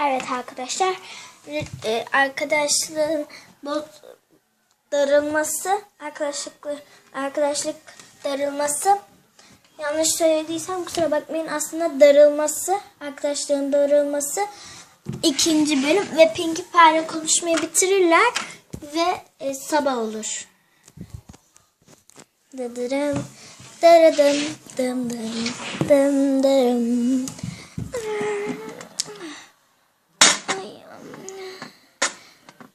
Evet arkadaşlar. e, Arkadaşlığın darılması, arkadaşlık arkadaşlık darılması. Yanlış söylediysem kusura bakmayın. Aslında darılması, arkadaşlığın darılması ikinci bölüm ve Pinkie Pie'le konuşmayı bitirirler ve e, sabah olur. Dıdırım, dırıdım, dım dım, dım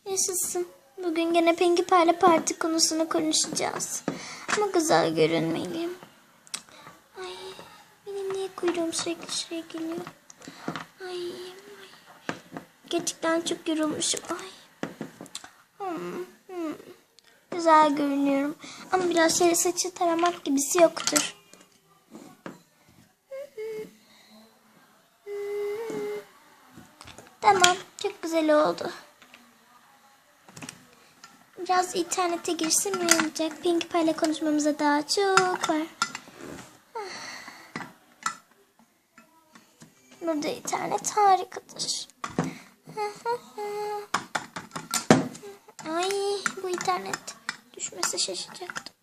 Yaşasın. Bugün gene Pinkie Pie'le parti konusunu konuşacağız. Ama güzel görünmeliyim. Ay, benim niye kuyruğum sürekli şuraya geliyor? Ay, ay. Gerçekten çok yorulmuşum. Ay. Hmm, hmm. Güzel görünüyorum. Ama biraz şey saçı taramak gibisi yoktur. Tamam. Çok güzel oldu. Biraz internete girsem iyi olacak. Pinkie Pie'le konuşmamıza daha çok var. Burada internet harikadır. Ay bu internet düşmese şaşacaktım.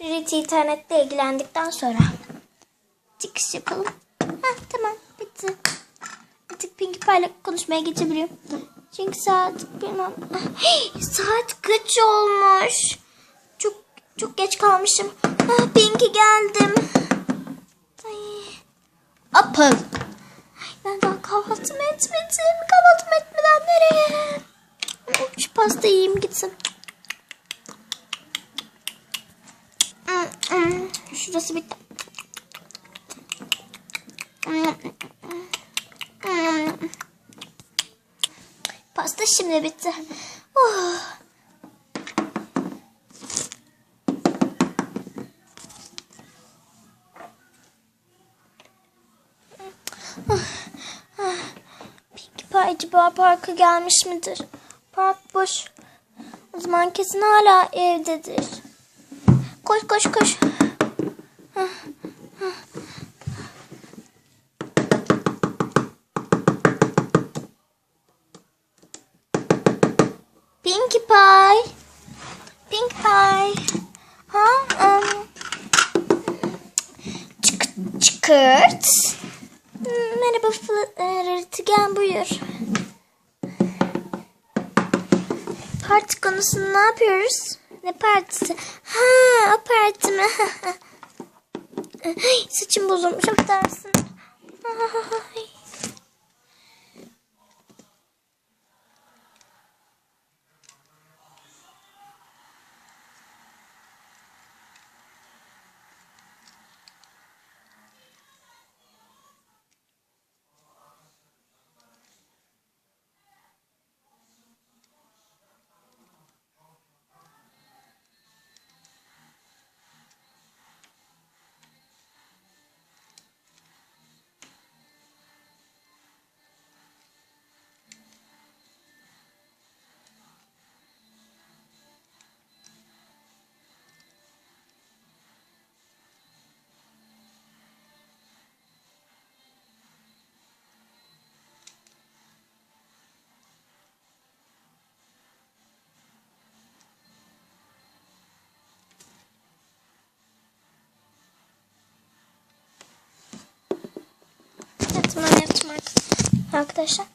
Birisi internetle ilgilendikten sonra çıkış yapalım. Heh, tamam bitti. Artık Pinkie Pie'le konuşmaya geçebiliyorum. Çünkü saat bilmem. Saat kaç olmuş? Çok çok geç kalmışım. Ah, Pinkie geldim. Ay. Apıl. Ay, ben daha kahvaltımı etmedim. Kahvaltımı etmeden nereye? Oh, Şu pasta yiyeyim gitsin. Hmm, hmm. Şurası bitti. Hmm. Hmm. Pasta şimdi bitti. Oh. Pinkie Pie acaba parka gelmiş midir? Park boş. O zaman kesin hala evdedir. Koş koş koş. Pinkie Pie. Pinkie Pie. Ha? Um, çık çıkırt. Merhaba Fırtı gel buyur. Parti konusunu ne yapıyoruz? Ne partisi? Ha o parti mi? Saçım bozulmuş affedersin. Ay. Arkadaşlar.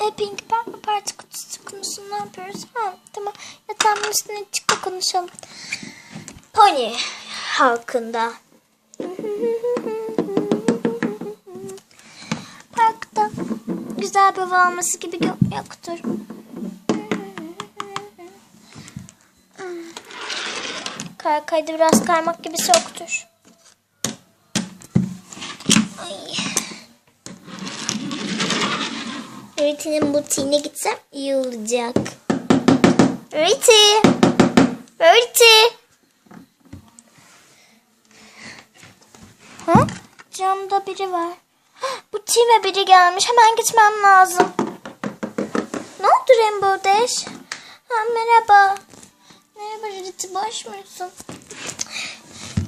E Pink Pie parti kutusu konusunu ne yapıyoruz? Ha, tamam yatağımın üstüne çık da konuşalım. Pony halkında. Parkta güzel bir hava gibi yoktur. Kay kaydı biraz kaymak gibisi yoktur. Öğretinin butiğine gitsem iyi olacak. Öğreti. Öğreti. Ha? Camda biri var. Hah, Butiğime biri gelmiş. Hemen gitmem lazım. Ne oldu Rainbow Dash? Ha, merhaba. Merhaba Rarity boş musun?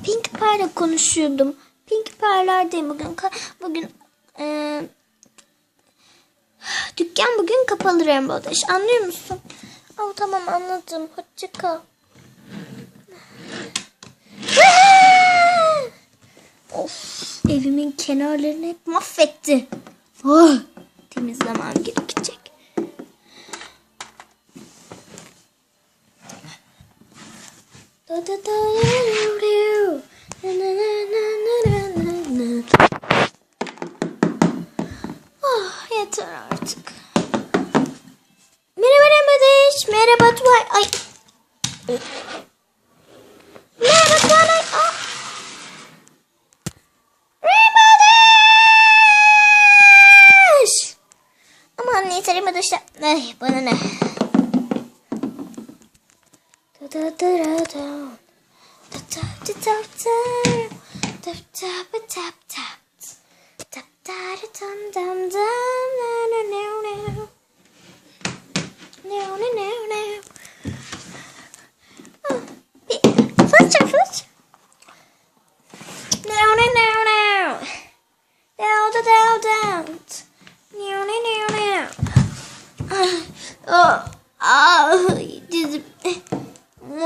Pink Pie'le konuşuyordum. Pinkie Pie'lerdeyim bugün. Bugün eee, dükkan bugün kapalı Rainbow Dash. Anlıyor musun? Oh, tamam anladım. Hoşça kal. of evimin kenarlarını hep mahvetti. Oh, temizlemem gerekecek. Da da da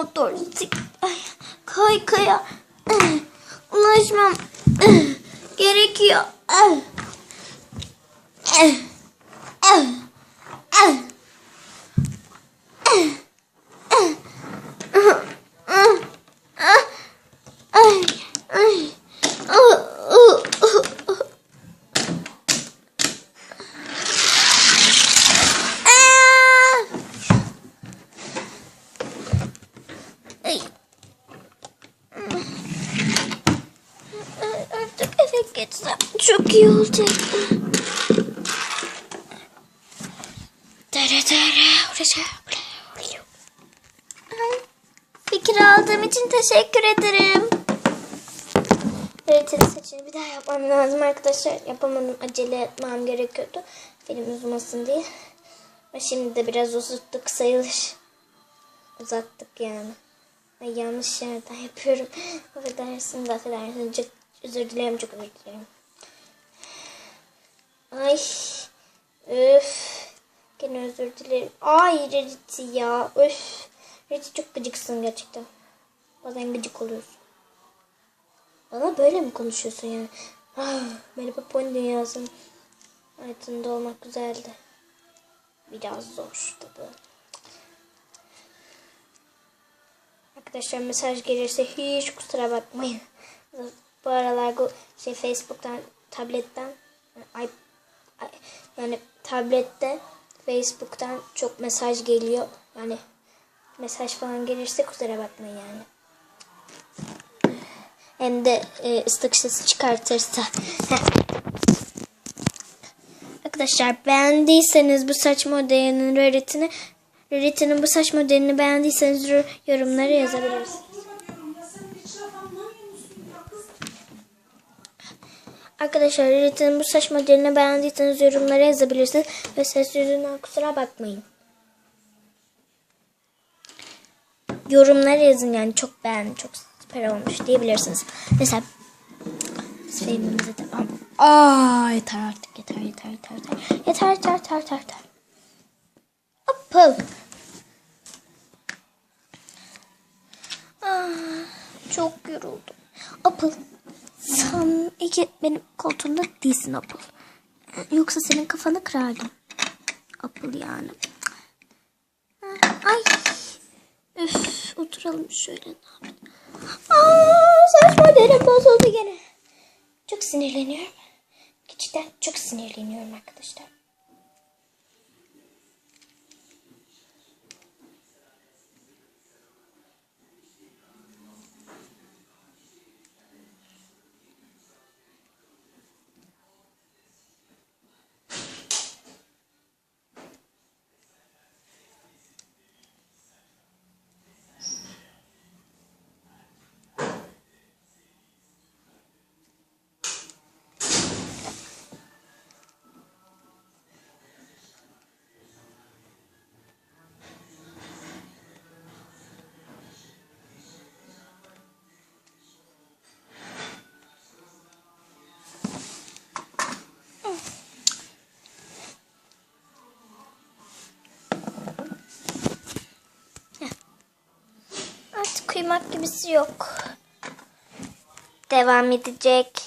otorite. Ay, kaykaya ulaşmam gerekiyor. Oraya. Ay, Fikir aldığım için teşekkür ederim. Öğreteni seçini bir daha yapmam lazım arkadaşlar. Yapamadım. Acele etmem gerekiyordu. Film uzamasın diye. Ve şimdi de biraz uzattık sayılır. Uzattık yani. Ay, yanlış yerden yapıyorum. Affedersin de affedersin. Çok özür dilerim. Çok özür dilerim. Ay. Öf. Gene özür dilerim. Ay Rarity ya. Öf. Rarity çok gıcıksın gerçekten. Bazen gıcık oluyorsun. Bana böyle mi konuşuyorsun yani? Ah, merhaba Pony dünyasının hayatında olmak güzeldi. Biraz zor tabii. Arkadaşlar mesaj gelirse hiç kusura bakmayın. Bu aralar şey Facebook'tan, tabletten, ay, yani tablette Facebook'tan çok mesaj geliyor. Yani mesaj falan gelirse kusura bakmayın yani. Hem de e, ıslık sesi çıkartırsa. Arkadaşlar beğendiyseniz bu saç modelinin Rarity'ni Rarity'nin bu saç modelini beğendiyseniz yor- yorumlara yazabilirsiniz. Arkadaşlar Rarity'nin bu saç modelini beğendiyseniz yorumlara yazabilirsiniz. Ve ses yüzünden kusura bakmayın. Yorumlara yazın yani çok beğendim, çok süper olmuş diyebilirsiniz. Mesela biz filmimize devam. Aa yeter artık yeter yeter yeter yeter. Yeter yeter yeter yeter. yeter. Apple. Çok yoruldum. Apple. Sen iki benim koltuğumda değilsin Apple. Yoksa senin kafanı kırardım. Apple yani. Ay. Üf, oturalım şöyle. Aa, saç modelim bozuldu gene. Çok sinirleniyorum. Gerçekten çok sinirleniyorum arkadaşlar. Kıymak gibisi yok. Devam edecek.